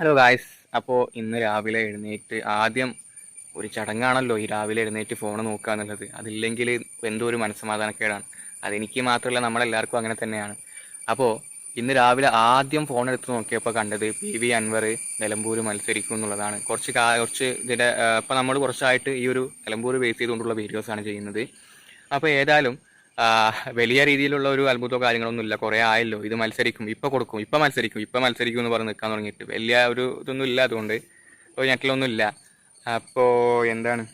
Hello guys അപ്പോൾ ഇന്ന് രാവിലെ എഴുന്നേറ്റ് ആദ്യം ഒരു ചടങ്ങാണല്ലോ ഈ രാവിലെ എഴുന്നേറ്റ് ഫോൺ നോക്കുക എന്നുള്ളത്. അതില്ലെങ്കിൽ എന്തോ ഒരു മനസ്സമാധാനക്കേടാണ്. അതെനിക്ക് മാത്രമല്ല നമ്മളെല്ലാവർക്കും അങ്ങനെ തന്നെയാണ്. അപ്പോൾ ഇന്ന് രാവിലെ ആദ്യം ഫോൺ എടുത്ത് നോക്കിയപ്പോൾ കണ്ടത് പി വി അൻവർ നിലമ്പൂർ മത്സരിക്കും എന്നുള്ളതാണ്. കുറച്ച് കുറച്ച് ഇതിന്റെ ഇപ്പോൾ നമ്മൾ കുറച്ചായിട്ട് ഈ ഒരു നിലമ്പൂർ ബേസ് ചെയ്തുകൊണ്ടുള്ള വീഡിയോസാണ് ചെയ്യുന്നത്. അപ്പോൾ ഏതായാലും വലിയ രീതിയിലുള്ള ഒരു അത്ഭുതമോ കാര്യങ്ങളൊന്നും ഇല്ല. കുറേ ആയല്ലോ ഇത് മത്സരിക്കും ഇപ്പൊ കൊടുക്കും ഇപ്പൊ മത്സരിക്കും ഇപ്പൊ മത്സരിക്കും എന്ന് പറഞ്ഞ് നിൽക്കാൻ തുടങ്ങിയിട്ട്. വലിയ ഒരു ഇതൊന്നും ഇല്ല അതുകൊണ്ട്. ഒരു ഞെട്ടലൊന്നും ഇല്ല. അപ്പോൾ എന്താണ്?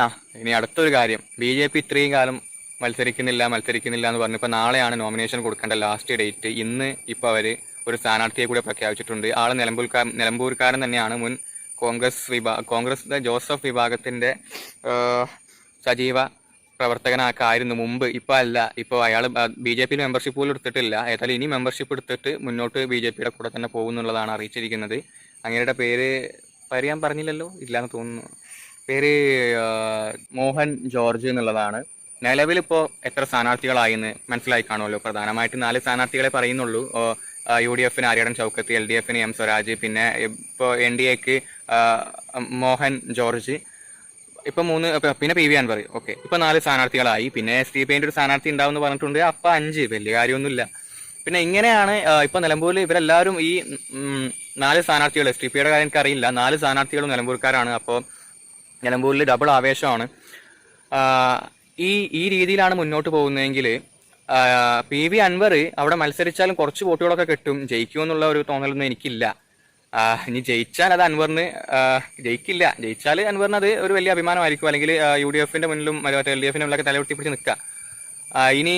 ആ ഇനി അടുത്തൊരു കാര്യം. ബി ജെ പി ഇത്രയും കാലം മത്സരിക്കുന്നില്ല മത്സരിക്കുന്നില്ല എന്ന് പറഞ്ഞു ഇപ്പോൾ നാളെയാണ് നോമിനേഷൻ കൊടുക്കേണ്ട ലാസ്റ്റ് ഡേറ്റ് ഇന്ന് ഇപ്പോൾ അവർ ഒരു സ്ഥാനാർത്ഥിയെ കൂടെ പ്രഖ്യാപിച്ചിട്ടുണ്ട്. ആൾ നിലമ്പൂർക്കാർ നിലമ്പൂർക്കാരൻ തന്നെയാണ്. മുൻ കോൺഗ്രസ് വിഭാ കോൺഗ്രസ് ജോസഫ് വിഭാഗത്തിന്റെ സജീവ പ്രവർത്തകനാക്കായിരുന്നു മുമ്പ് ഇപ്പൊ അല്ല. ഇപ്പൊ അയാൾ ബി ജെ പിയിൽ മെമ്പർഷിപ്പ് പോലും എടുത്തിട്ടില്ല. ഏതായാലും ഇനി മെമ്പർഷിപ്പ് എടുത്തിട്ട് മുന്നോട്ട് ബി ജെ പിയുടെ കൂടെ തന്നെ പോകുന്നുള്ളതാണ് അറിയിച്ചിരിക്കുന്നത്. അങ്ങേരുടെ പേര് പറയാൻ പറഞ്ഞില്ലല്ലോ ഇല്ലാന്ന് തോന്നുന്നു. പേര് മോഹൻ ജോർജ് എന്നുള്ളതാണ്. നിലവിലിപ്പോൾ എത്ര സ്ഥാനാർത്ഥികളായിന്ന് മനസ്സിലായി കാണുമല്ലോ. പ്രധാനമായിട്ട് നാല് സ്ഥാനാർത്ഥികളെ പറയുന്നുള്ളൂ. യു ഡി എഫിന് ആര്യടൻ ചൗക്കത്ത് എൽ ഡി എഫിന് എം സ്വരാജ് പിന്നെ ഇപ്പോൾ എൻ ഡി എക്ക് മോഹൻ ജോർജ് ഇപ്പൊ മൂന്ന് പിന്നെ പി വി അൻവർ ഓക്കെ ഇപ്പൊ നാല് സ്ഥാനാർത്ഥികളായി. പിന്നെ എസ് ഡി പിന്റെ ഒരു സ്ഥാനാർത്ഥി ഉണ്ടാവും എന്ന് പറഞ്ഞിട്ടുണ്ട്. അപ്പൊ അഞ്ച്. വലിയ കാര്യമൊന്നുമില്ല. പിന്നെ ഇങ്ങനെയാണ് ഇപ്പൊ നിലമ്പൂരിൽ ഇവരെല്ലാവരും ഈ നാല് സ്ഥാനാർത്ഥികൾ എസ് ഡി പിയുടെ കാര്യം എനിക്ക് അറിയില്ല നാല് സ്ഥാനാർത്ഥികളും നിലമ്പൂർക്കാരാണ്. അപ്പോൾ നിലമ്പൂരിൽ ഡബിൾ ആവേശമാണ്. ഈ ഈ രീതിയിലാണ് മുന്നോട്ട് പോകുന്നതെങ്കിൽ പി വി അൻവർ അവിടെ മത്സരിച്ചാലും കുറച്ച് വോട്ടുകളൊക്കെ കിട്ടും. ജയിക്കുമെന്നുള്ള ഒരു തോന്നലൊന്നും എനിക്കില്ല. ഇനി ജയിച്ചാൽ അത് അൻവറിന് ജയിക്കില്ല. ജയിച്ചാൽ അൻവറിന് അത് ഒരു വലിയ അഭിമാനമായിരിക്കും. അല്ലെങ്കിൽ യു ഡി എഫിന്റെ മുന്നിലും മറ്റേ എൽ ഡി എഫിന്റെ മുന്നിലൊക്കെ തലവെട്ടി പിടിച്ച് നിൽക്കുക ഇനി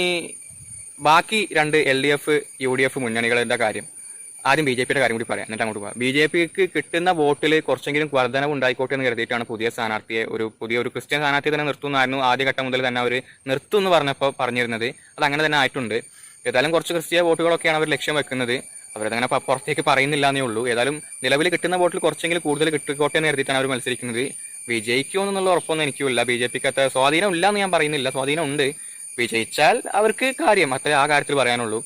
ബാക്കി രണ്ട് L D F U D F മുന്നണികളുടെ കാര്യം? ആദ്യം ബി ജെ പിയുടെ കാര്യം കൂടി പറയാം. എന്നിട്ട് അങ്ങോട്ട് പോകാം. ബി ജെ പിക്ക് കിട്ടുന്ന വോട്ടിൽ കുറച്ചെങ്കിലും വർധനവ് ഉണ്ടായിക്കോട്ടെ എന്ന് കരുതിയിട്ടാണ് പുതിയ സ്ഥാനാർത്ഥിയെ ഒരു പുതിയ ഒരു ക്രിസ്ത്യൻ സ്ഥാനാർത്ഥിയെ തന്നെ നിർത്തുന്നായിരുന്നു ആദ്യഘട്ടം മുതൽ തന്നെ അവർ നിർത്തും എന്ന് പറഞ്ഞപ്പോൾ പറഞ്ഞിരുന്നത്. അത് അങ്ങനെ തന്നെ ആയിട്ടുണ്ട്. ഏതായാലും കുറച്ച് ക്രിസ്തീയ വോട്ടുകളൊക്കെയാണ് അവർ ലക്ഷ്യം വെക്കുന്നത്. അവരതങ്ങനെ പുറത്തേക്ക് പറയുന്നില്ല എന്നേ ഉള്ളൂ. ഏതായാലും നിലവിൽ കിട്ടുന്ന വോട്ടിൽ കുറച്ചെങ്കിലും കൂടുതൽ കിട്ടിക്കോട്ടെ എന്ന് കരുതിയിട്ടാണ് അവർ മത്സരിക്കുന്നത്. വിജയിക്കുമോ എന്നുള്ള ഉറപ്പൊന്നും എനിക്കുമില്ല ബി ജെ പിക്ക് അത്ര സ്വാധീനം ഇല്ല എന്ന് ഞാൻ പറയുന്നില്ല. സ്വാധീനം ഉണ്ട്. വിജയിച്ചാൽ അവർക്ക് കാര്യം അത്രേ ആ കാര്യത്തിൽ പറയാനുള്ളൂ.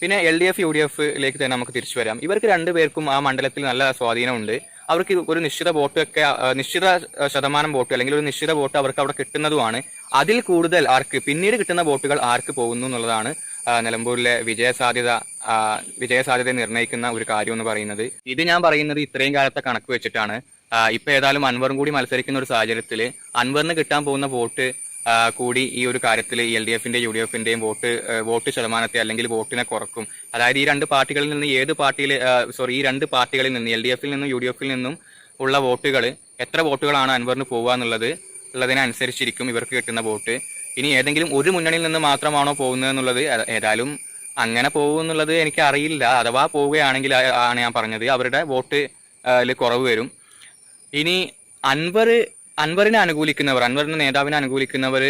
പിന്നെ L D F U D എഫിലേക്ക് തന്നെ നമുക്ക് തിരിച്ചു വരാം. ഇവർക്ക് രണ്ടുപേർക്കും ആ മണ്ഡലത്തിൽ നല്ല സ്വാധീനമുണ്ട് അവർക്ക് ഒരു നിശ്ചിത വോട്ടൊക്കെ നിശ്ചിത ശതമാനം വോട്ട് അല്ലെങ്കിൽ ഒരു നിശ്ചിത വോട്ട് അവർക്ക് അവിടെ കിട്ടുന്നതുമാണ്. അതിൽ കൂടുതൽ ആർക്ക് പിന്നീട് കിട്ടുന്ന വോട്ടുകൾ ആർക്ക് പോകുന്നു എന്നുള്ളതാണ് നിലമ്പൂരിലെ വിജയസാധ്യത വിജയസാധ്യത നിർണയിക്കുന്ന ഒരു കാര്യം എന്ന് പറയുന്നത്. ഇത് ഞാൻ പറയുന്നത് ഇത്രയും കാലത്തെ കണക്ക് വെച്ചിട്ടാണ്. ഇപ്പൊ ഏതായാലും അൻവറും കൂടി മത്സരിക്കുന്ന ഒരു സാഹചര്യത്തിൽ അൻവറിന് കിട്ടാൻ പോകുന്ന വോട്ട് കൂടി ഈ ഒരു കാര്യത്തിൽ എൽ ഡി എഫിന്റെ യു ഡി എഫിന്റെയും വോട്ട് വോട്ട് ശതമാനത്തെ അല്ലെങ്കിൽ വോട്ടിനെ കുറക്കും. അതായത് ഈ രണ്ട് പാർട്ടികളിൽ നിന്ന് ഏത് പാർട്ടിയിൽ സോറി ഈ രണ്ട് പാർട്ടികളിൽ നിന്ന് എൽ ഡി എഫിൽ നിന്നും യു ഡി എഫിൽ നിന്നും ഉള്ള വോട്ടുകൾ എത്ര വോട്ടുകളാണ് അൻവറിന് പോകുക എന്നുള്ളത് ഉള്ളതിനനുസരിച്ചിരിക്കും ഇവർക്ക് കിട്ടുന്ന വോട്ട്. ഇനി ഏതെങ്കിലും ഒരു മുന്നണിയിൽ നിന്ന് മാത്രമാണോ പോകുന്നത് എന്നുള്ളത് ഏതായാലും അങ്ങനെ പോകും എന്നുള്ളത് എനിക്ക് അറിയില്ല. അഥവാ പോവുകയാണെങ്കിൽ ആണ് ഞാൻ പറഞ്ഞത്. അവരുടെ വോട്ട് കുറവ് വരും. ഇനി അൻവർ അൻവറിനെ അനുകൂലിക്കുന്നവർ അൻവറിന്റെ നേതാവിനെ അനുകൂലിക്കുന്നവർ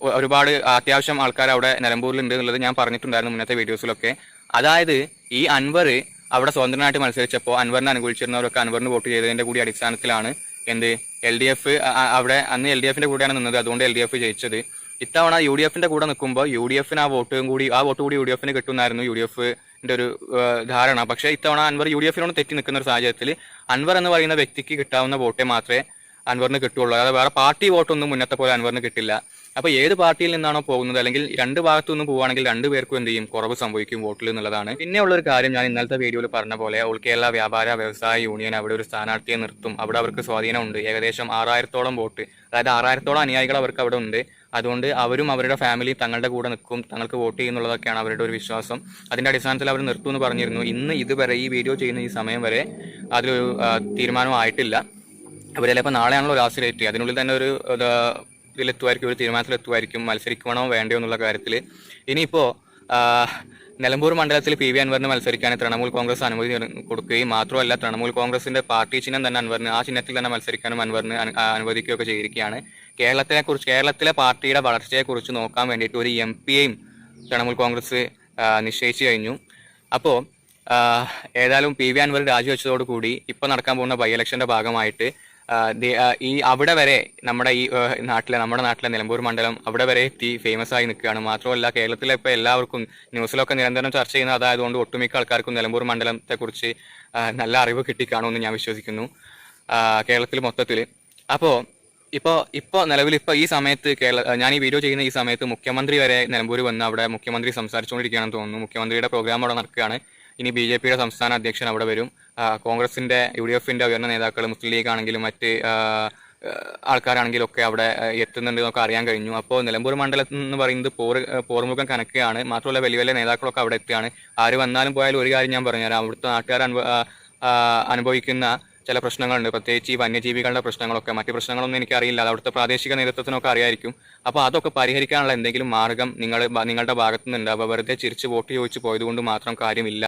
ഒരുപാട് അത്യാവശ്യം ആൾക്കാർ അവിടെ നിലമ്പൂരിലുണ്ട് എന്നുള്ളത് ഞാൻ പറഞ്ഞിട്ടുണ്ടായിരുന്നു മുന്നത്തെ വീഡിയോസിലൊക്കെ. അതായത് ഈ അൻവർ അവിടെ സ്വതന്ത്രനായിട്ട് മത്സരിച്ചപ്പോൾ അൻവറിനെ അനുകൂലിച്ചിരുന്നവരൊക്കെ അൻവറിന് വോട്ട് ചെയ്തതിന്റെ കൂടി അടിസ്ഥാനത്തിലാണ് എന്ത് എൽ ഡി എഫ് അവിടെ അന്ന് എൽ ഡി എഫിന്റെ കൂടെയാണ് നിന്നത്. അതുകൊണ്ട് എൽ ഡി എഫ് ജയിച്ചത്. ഇത്തവണ യു ഡി എഫിന്റെ കൂടെ നിൽക്കുമ്പോൾ യു ഡി എഫിന് ആ വോട്ടും കൂടി ആ വോട്ട് കൂടി യു ഡി എഫിന് കിട്ടുന്നായിരുന്നു യു ഡി എഫിന്റെ ഒരു ധാരണ. പക്ഷേ ഇത്തവണ അൻവർ യു ഡി എഫിനോട് തെറ്റി നിൽക്കുന്ന ഒരു സാഹചര്യത്തിൽ അൻവർ എന്ന് പറയുന്ന വ്യക്തിക്ക് കിട്ടാവുന്ന വോട്ടേ മാത്രമേ അൻവറിന് കിട്ടുള്ളൂ. അതായത് വേറെ പാർട്ടി വോട്ടൊന്നും മുന്നത്തെ പോലെ അൻവറിന് കിട്ടില്ല. അപ്പൊ ഏത് പാർട്ടിയിൽ നിന്നാണോ പോകുന്നത്? അല്ലെങ്കിൽ രണ്ട് ഭാഗത്തു നിന്ന് പോവുകയാണെങ്കിൽ രണ്ടുപേർക്കും എന്ത് ചെയ്യും? കുറവ് സംഭവിക്കും വോട്ടിൽ എന്നുള്ളതാണ്. പിന്നെ ഉള്ള ഒരു കാര്യം ഞാൻ ഇന്നലത്തെ വീഡിയോയിൽ പറഞ്ഞ പോലെ ഓൾ കേരള വ്യാപാര വ്യവസായ യൂണിയൻ അവിടെ ഒരു സ്ഥാനാർത്ഥിയെ നിർത്തും. അവിടെ അവർക്ക് സ്വാധീനമുണ്ട്. ഏകദേശം ആറായിരത്തോളം വോട്ട് അതായത് ആറായിരത്തോളം അനുയായികൾ അവർക്ക് അവിടെ ഉണ്ട്. അതുകൊണ്ട് അവരും അവരുടെ ഫാമിലി തങ്ങളുടെ കൂടെ നിൽക്കും. തങ്ങൾക്ക് വോട്ട് ചെയ്യുന്നുള്ളതൊക്കെയാണ് അവരുടെ ഒരു വിശ്വാസം. അതിന്റെ അടിസ്ഥാനത്തിൽ അവർ നിർത്തും എന്ന് പറഞ്ഞിരുന്നു. ഇന്ന് ഇതുവരെ ഈ വീഡിയോ ചെയ്യുന്ന ഈ സമയം വരെ അതിലൊരു തീരുമാനം തീരുമാനമായിട്ടില്ല. അവർ ചിലപ്പോൾ നാളെയാണല്ലോ ലാസ്റ്റ് ഡേറ്റ് അതിനുള്ളിൽ തന്നെ ഒരു ഇതിലെത്തുമായിരിക്കും ഒരു തീരുമാനത്തിലെത്തുമായിരിക്കും മത്സരിക്കണോ വേണ്ടയോ എന്നുള്ള കാര്യത്തിൽ ഇനിയിപ്പോൾ നിലമ്പൂർ മണ്ഡലത്തിൽ പി വി അൻവറിന് മത്സരിക്കാൻ തൃണമൂൽ കോൺഗ്രസ് അനുമതി കൊടുക്കുകയും മാത്രമല്ല തൃണമൂൽ കോൺഗ്രസിന്റെ പാർട്ടി ചിഹ്നം തന്നെ അൻവറിന് ആ ചിഹ്നത്തിൽ തന്നെ മത്സരിക്കാനും അൻവറിന് അനു- അനുവദിക്കുകയൊക്കെ ചെയ്തിരിക്കുകയാണ്. കേരളത്തിനെ കുറിച്ച് കേരളത്തിലെ പാർട്ടിയുടെ വളർച്ചയെക്കുറിച്ച് നോക്കാൻ വേണ്ടിയിട്ട് ഒരു എം പിയെയും തൃണമൂൽ കോൺഗ്രസ് നിശ്ചയിച്ചു കഴിഞ്ഞു. അപ്പോൾ ഏതായാലും പി വി അൻവർ രാജിവെച്ചതോടുകൂടി ഇപ്പോൾ നടക്കാൻ പോകുന്ന ബൈ ഇലക്ഷന്റെ ഭാഗമായിട്ട് ഈ അവിടെ വരെ നമ്മുടെ ഈ നാട്ടിലെ നമ്മുടെ നാട്ടിലെ നിലമ്പൂർ മണ്ഡലം അവിടെ വരെ എത്തി ഫേമസ് ആയി നിൽക്കുകയാണ്. മാത്രമല്ല കേരളത്തിലെ ഇപ്പോൾ എല്ലാവർക്കും ന്യൂസിലൊക്കെ നിരന്തരം ചർച്ച ചെയ്യുന്ന അതായതുകൊണ്ട് ഒട്ടുമിക്ക ആൾക്കാർക്കും നിലമ്പൂർ മണ്ഡലത്തെക്കുറിച്ച് കുറിച്ച് നല്ല അറിവ് കിട്ടിക്കാണുമെന്ന് ഞാൻ വിശ്വസിക്കുന്നു കേരളത്തിൽ മൊത്തത്തിൽ അപ്പോൾ ഇപ്പോൾ ഇപ്പോൾ നിലവിൽ ഇപ്പോൾ ഈ സമയത്ത് കേരള ഞാൻ ഈ വീഡിയോ ചെയ്യുന്ന ഈ സമയത്ത് മുഖ്യമന്ത്രി വരെ നിലമ്പൂർ വന്ന് അവിടെ മുഖ്യമന്ത്രി സംസാരിച്ചുകൊണ്ടിരിക്കുകയാണെന്ന് തോന്നുന്നു. മുഖ്യമന്ത്രിയുടെ പ്രോഗ്രാം അവിടെ നടക്കുകയാണ്. ഇനി ബി ജെ പിയുടെ സംസ്ഥാന അധ്യക്ഷൻ അവിടെ വരും. കോൺഗ്രസിന്റെ യു ഡി എഫിന്റെ ഉയർന്ന നേതാക്കൾ മുസ്ലിം ലീഗ് ആണെങ്കിലും മറ്റ് ആൾക്കാരാണെങ്കിലും ഒക്കെ അവിടെ എത്തുന്നുണ്ട് നമുക്ക് അറിയാൻ കഴിഞ്ഞു. അപ്പോൾ നിലമ്പൂർ മണ്ഡലത്തിൽ എന്ന് പറയുന്നത് പോർ പോർമുഖം കണക്കുകയാണ് മാത്രമല്ല വലിയ വലിയ നേതാക്കളൊക്കെ അവിടെ എത്തുകയാണ്. ആര് വന്നാലും പോയാലും ഒരു കാര്യം ഞാൻ പറഞ്ഞുതരാം. അവിടുത്തെ നാട്ടുകാർ അനുഭവിക്കുന്ന ചില പ്രശ്നങ്ങളുണ്ട്. പ്രത്യേകിച്ച് ഈ വന്യജീവികളുടെ പ്രശ്നങ്ങളൊക്കെ. മറ്റു പ്രശ്നങ്ങളൊന്നും എനിക്കറിയില്ല. അത് അവിടുത്തെ പ്രാദേശിക നേതൃത്വത്തിനൊക്കെ അറിയായിരിക്കും. അപ്പോൾ അതൊക്കെ പരിഹരിക്കാനുള്ള എന്തെങ്കിലും മാർഗം നിങ്ങൾ നിങ്ങളുടെ ഭാഗത്തുനിന്നുണ്ട്. അപ്പോൾ വെറുതെ ചിരിച്ച് വോട്ട് ചോദിച്ച് പോയതുകൊണ്ട് മാത്രം കാര്യമില്ല.